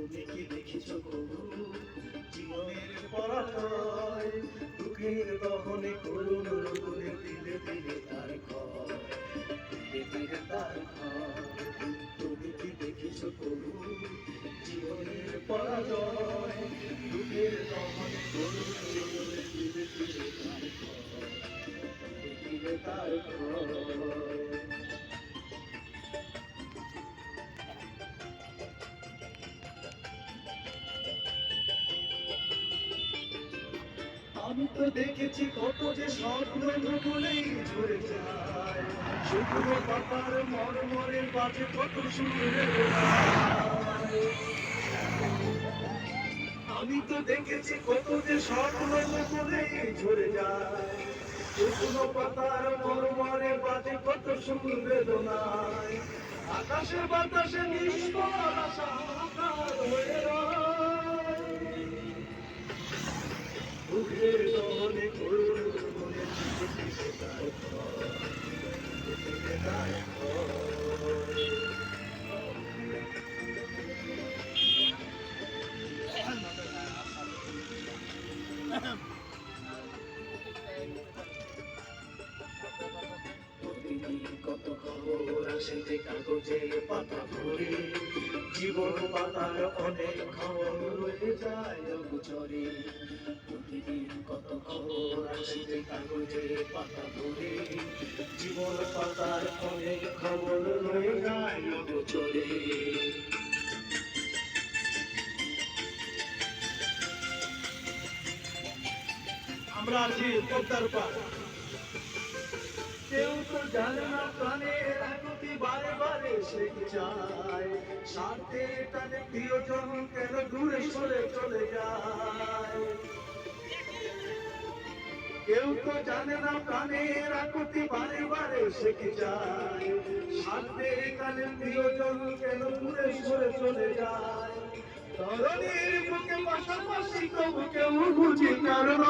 তুমি কি দেখিছো কবু জীবনের পরাজয়, দুঃখের গহনে করুণ রূপে দিলে দিলে তার ঘর তুমি কি দেখেছ কবু জীবনের পরাজয় আমি তো দেখেছি কত যে স্বপ্ন ঝরে শুকনো পাতার মরমরে বাজে কত সুরে আমি তো দেখেছি কত যে স্বপ্ন ঝরে যায়। শুকনো পাতার মরমরে বাজে কত সুর বেদনায়। আকাশে বাতাসে নিষ্ফল খবর আসে যে কাগজে পাতা ভরে, জীবন পাতার অনেক খবর রয়ে যায় অগোচরে। প্রতিদিন কত খবর আসে যে কাগজে পাতা ভরে, জীবন পাতার অনেক খবর রয়ে যায় অগোচরে। আমরা আছি পদ্মার পার কেউ তো জানে না প্রাণের বারে সে চায়? স্বার্থে টানে প্রিয়জন কেন দূরে সরে চলে যায়। কেউ তো জানে না প্রাণের আকুতি বারে বারে সে কি চায়? স্বার্থে টানে প্রিয়জন কেন দূরে সরে চলে যায়। তরণীর বুকে পাশাপাশি তবু কেউ বুঝি কারণ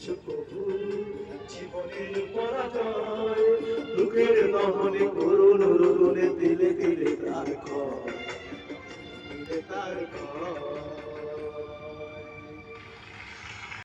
কি দেখেছ প্রভু। জীবনের পরাজয় বুকের দহনে করুণ রুগুনে দিলে দিলে তার তিলে তার ঘর।